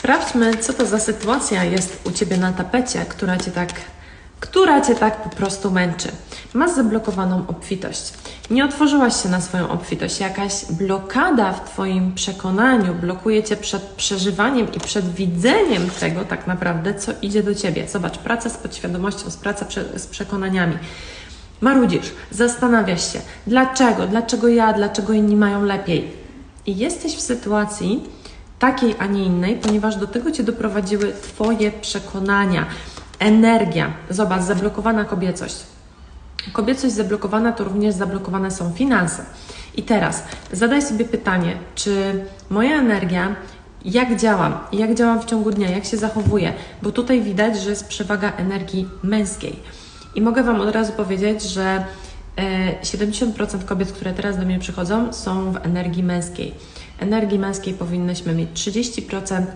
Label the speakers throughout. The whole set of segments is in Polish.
Speaker 1: Sprawdźmy, co to za sytuacja jest u Ciebie na tapecie, która Cię tak, która Cię tak po prostu męczy. Masz zablokowaną obfitość. Nie otworzyłaś się na swoją obfitość. Jakaś blokada w Twoim przekonaniu blokuje Cię przed przeżywaniem i przed widzeniem tego tak naprawdę, co idzie do Ciebie. Zobacz, praca z podświadomością, z praca z przekonaniami. Marudzisz, zastanawiasz się, dlaczego, dlaczego ja, dlaczego inni mają lepiej. I jesteś w sytuacji takiej, a nie innej, ponieważ do tego Cię doprowadziły Twoje przekonania, energia. Zobacz, zablokowana kobiecość. Kobiecość zablokowana to również zablokowane są finanse. I teraz zadaj sobie pytanie, czy moja energia, jak działam, jak działam w ciągu dnia, jak się zachowuję, bo tutaj widać, że jest przewaga energii męskiej. I mogę Wam od razu powiedzieć, że e, 70% kobiet, które teraz do mnie przychodzą, są w energii męskiej. Energii męskiej powinnyśmy mieć 30%,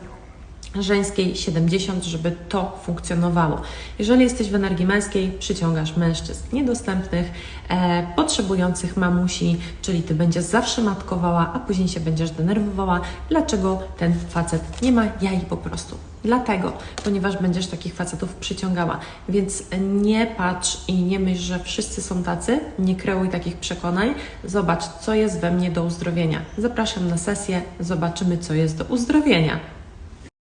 Speaker 1: żeńskiej 70, żeby to funkcjonowało. Jeżeli jesteś w energii męskiej, przyciągasz mężczyzn niedostępnych, e, potrzebujących mamusi, czyli ty będziesz zawsze matkowała, a później się będziesz denerwowała, dlaczego ten facet nie ma jaj po prostu. Dlatego, ponieważ będziesz takich facetów przyciągała. Więc nie patrz i nie myśl, że wszyscy są tacy, nie kreuj takich przekonań. Zobacz, co jest we mnie do uzdrowienia. Zapraszam na sesję, zobaczymy, co jest do uzdrowienia.